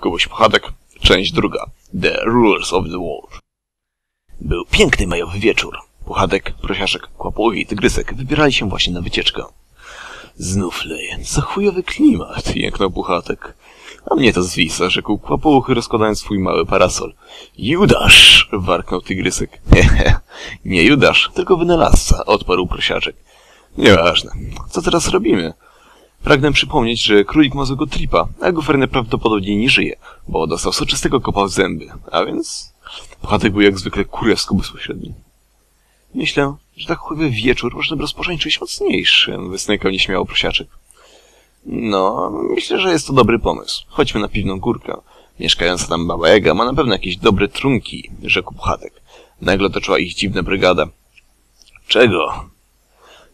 Kubuś Puchatek, część druga. The Rulers of the World. Był piękny majowy wieczór. Puchatek, prosiaszek, kłapołki i tygrysek wybierali się właśnie na wycieczkę. Znów leje, co chujowy klimat, jęknął Puchatek. A mnie to zwisa, rzekł kłapołuchy, rozkładając swój mały parasol. Judasz! warknął tygrysek. Hehe, nie Judasz, tylko wynalazca, odparł prosiaczek. Nieważne. Co teraz robimy? Pragnę przypomnieć, że królik ma złego tripa, a Guferny prawdopodobnie nie żyje, bo dostał soczystego kopa w zęby, a więc... Puchatek był jak zwykle kurewsko bezpośredni. Myślę, że tak chujowy wieczór można by rozpocząć czymś mocniejszym, wysnękał nieśmiało prosiaczek. No, myślę, że jest to dobry pomysł. Chodźmy na piwną górkę. Mieszkająca tam baba ma na pewno jakieś dobre trunki, rzekł Puchatek. Nagle otoczyła ich dziwna brygada. Czego?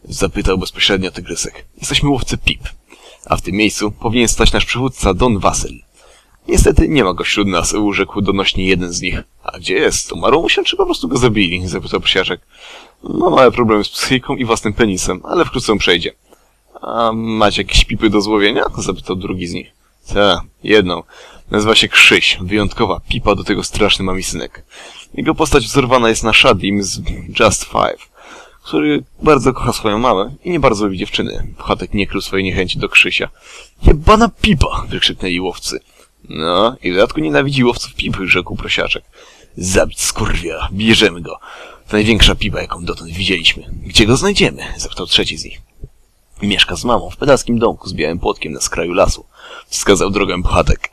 Zapytał bezpośrednio tygrysek. Jesteśmy łowcy pip. A w tym miejscu powinien stać nasz przywódca Don Wasyl. Niestety nie ma go wśród nas, urzekł donośnie jeden z nich. A gdzie jest? Umarł mu się, czy po prostu go zabili? Zapytał psiaczek. Ma małe problemy z psychiką i własnym penisem, ale wkrótce przejdzie. A macie jakieś pipy do złowienia? Zapytał drugi z nich. Ta, jedną. Nazywa się Krzyś. Wyjątkowa pipa do tego straszny mamisynek. Jego postać wzorowana jest na Shadim z Just Five, który bardzo kocha swoją mamę i nie bardzo lubi dziewczyny. Puchatek nie krył swojej niechęci do Krzysia. Jebana pipa! wykrzyknęli łowcy. No, i w dodatku nienawidzi łowców pipy, rzekł prosiaczek. Zabić skurwia, bierzemy go. To największa pipa, jaką dotąd widzieliśmy. Gdzie go znajdziemy? zapytał trzeci z nich. Mieszka z mamą w pedalskim domku z białym płotkiem na skraju lasu. Wskazał drogę Puchatek.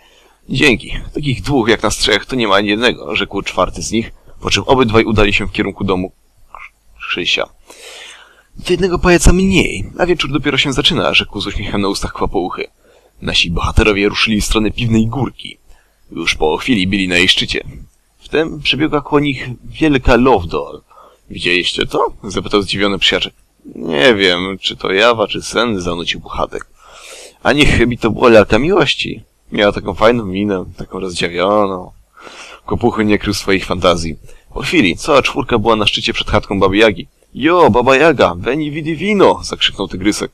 Dzięki. Takich dwóch jak nas trzech to nie ma ani jednego, rzekł czwarty z nich, po czym obydwaj udali się w kierunku domu Krzysia. Jednego pajaca mniej, a wieczór dopiero się zaczyna, rzekł z uśmiechem na ustach kłapouchy. Nasi bohaterowie ruszyli w stronę piwnej górki. Już po chwili byli na jej szczycie. Wtem przebiegła koło nich wielka Lovedoll. Widzieliście to? zapytał zdziwiony przyjaciel. Nie wiem, czy to jawa, czy sen, zanucił Puchatek. A niech mi to była lalka miłości. Miała taką fajną minę, taką rozdziawioną. Kopuchy nie krył swoich fantazji. Po chwili cała czwórka była na szczycie przed chatką Baby Jagi. Jo, Baba Jaga, veni vidi vino! zakrzyknął tygrysek.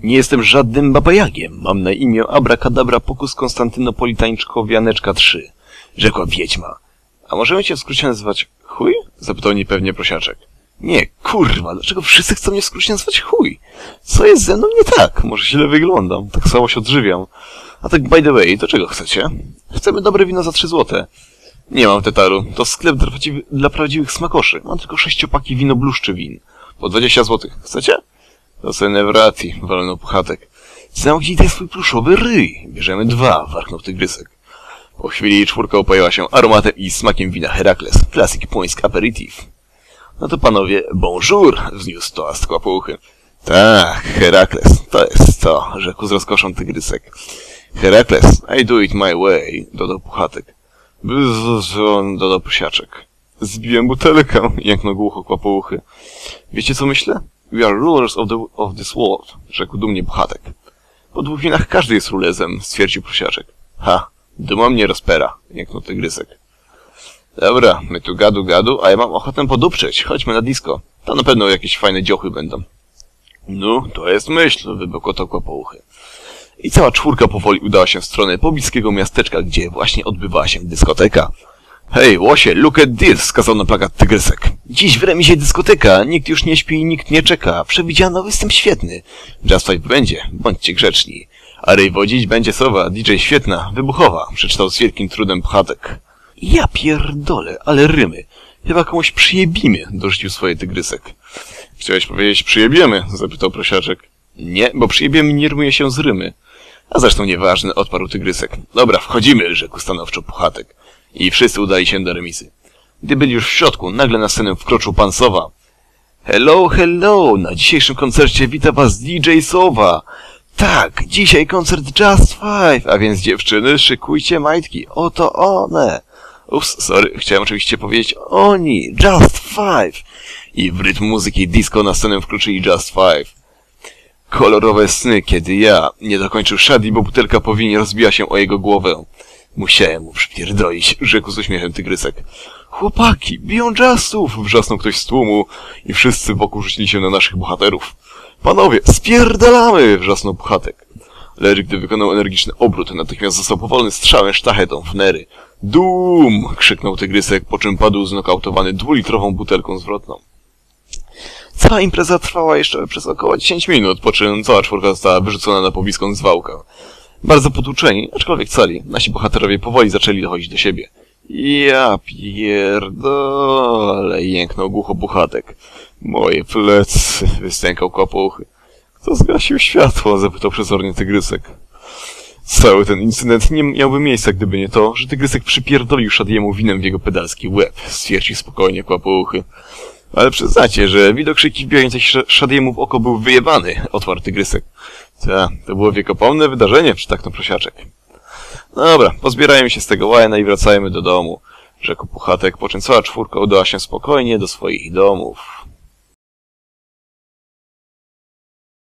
Nie jestem żadnym babajagiem. Mam na imię Abracadabra Pokus Konstantynopolitańczko Wianeczka 3, rzekła wiedźma. A możemy cię w skrócie nazywać chuj? zapytał niepewnie prosiaczek. Nie, kurwa, dlaczego wszyscy chcą mnie w skrócie nazywać chuj? Co jest ze mną nie tak? Może źle wyglądam, tak słabo się odżywiam. A tak by the way, to czego chcecie? Chcemy dobre wino za trzy złote. Nie mam tetaru, to sklep dla, prawdziwy, dla prawdziwych smakoszy. Mam tylko sześciopaki wino bluszczy win. Po dwadzieścia złotych. Chcecie? To se wrati, walnął puchatek. Zamknij ten swój pluszowy ryj. Bierzemy dwa, warknął tygrysek. Po chwili czwórka upojęła się aromatem i smakiem wina Herakles, klasyk płońsk aperitif. No to panowie, bonjour, wzniósł toast kłapouchy. Tak, Herakles, to jest to, rzekł z rozkoszą tygrysek. Herakles, I do it my way, dodał puchatek. Dodał psiaczek. Zbiłem butelkę, jęknął głucho kłapouchy. Wiecie co myślę? We are rulers of, the, of this world, rzekł dumnie puchatek. Po dwóch winach każdy jest rulezem, stwierdził prosiaczek. Ha, duma mnie rozpera, jęknął tygrysek. Dobra, my tu gadu gadu, a ja mam ochotę poduprzeć. Chodźmy na disco. To na pewno jakieś fajne dziochy będą. No, to jest myśl, wybełkotał kłopouchy. I cała czwórka powoli udała się w stronę pobliskiego miasteczka, gdzie właśnie odbywała się dyskoteka. Hej, łosie, look at this, skazał na plakat tygrysek. Dziś w remisie dyskoteka, nikt już nie śpi i nikt nie czeka. Przewidziano występ świetny. Just Five będzie, bądźcie grzeczni. A wodzić będzie sowa, DJ świetna, wybuchowa, przeczytał z wielkim trudem pchatek. Ja pierdolę, ale rymy. Chyba komuś przyjebimy, dorzucił swoje tygrysek. Chciałeś powiedzieć przyjebiemy, zapytał prosiaczek. Nie, bo przyjebiemy nie rymuje się z rymy. A zresztą nieważne, odparł tygrysek. Dobra, wchodzimy, rzekł stanowczo puchatek. I wszyscy udali się do remisy. Gdy byli już w środku, nagle na scenę wkroczył pan Sowa. Hello, hello! Na dzisiejszym koncercie wita was DJ Sowa! Tak, dzisiaj koncert Just Five, a więc dziewczyny, szykujcie majtki. Oto one! Ups, sorry, chciałem oczywiście powiedzieć oni, Just Five! I w rytm muzyki disco na scenę wkroczyli Just Five. Kolorowe sny, kiedy ja nie dokończył Shadi, bo butelka powinien rozbiła się o jego głowę. Musiałem mu przypierdolić, rzekł z uśmiechem tygrysek. Chłopaki, biją Justów! wrzasnął ktoś z tłumu i wszyscy wokół rzucili się na naszych bohaterów. Panowie, spierdalamy! wrzasnął puchatek. lecz gdy wykonał energiczny obrót, natychmiast został powolny strzałem sztachetą w nery. Dum! krzyknął tygrysek, po czym padł znokautowany dwulitrową butelką zwrotną. Cała impreza trwała jeszcze przez około 10 minut, po czym cała czwórka została wyrzucona na pobliską zwałkę. Bardzo potłuczeni, aczkolwiek cali, nasi bohaterowie powoli zaczęli dochodzić do siebie. Ja pierdolę, jęknął głucho buchatek. Moje plecy, wystękał kłopochy. Kto zgasił światło? zapytał przezornie tygrysek. Cały ten incydent nie miałby miejsca, gdyby nie to, że tygrysek przypierdolił Shadiemu winem w jego pedalski łeb, stwierdził spokojnie kłopochy. Ale przyznacie, że widok szyki wbijającej Shadiemu w oko był wyjebany, otwarł tygrysek. Ta, to było wiekopomne wydarzenie, przytaknął prosiaczek. Dobra, pozbierajmy się z tego łajna i wracajmy do domu, rzekł Puchatek, po czym cała czwórka udała się spokojnie do swoich domów.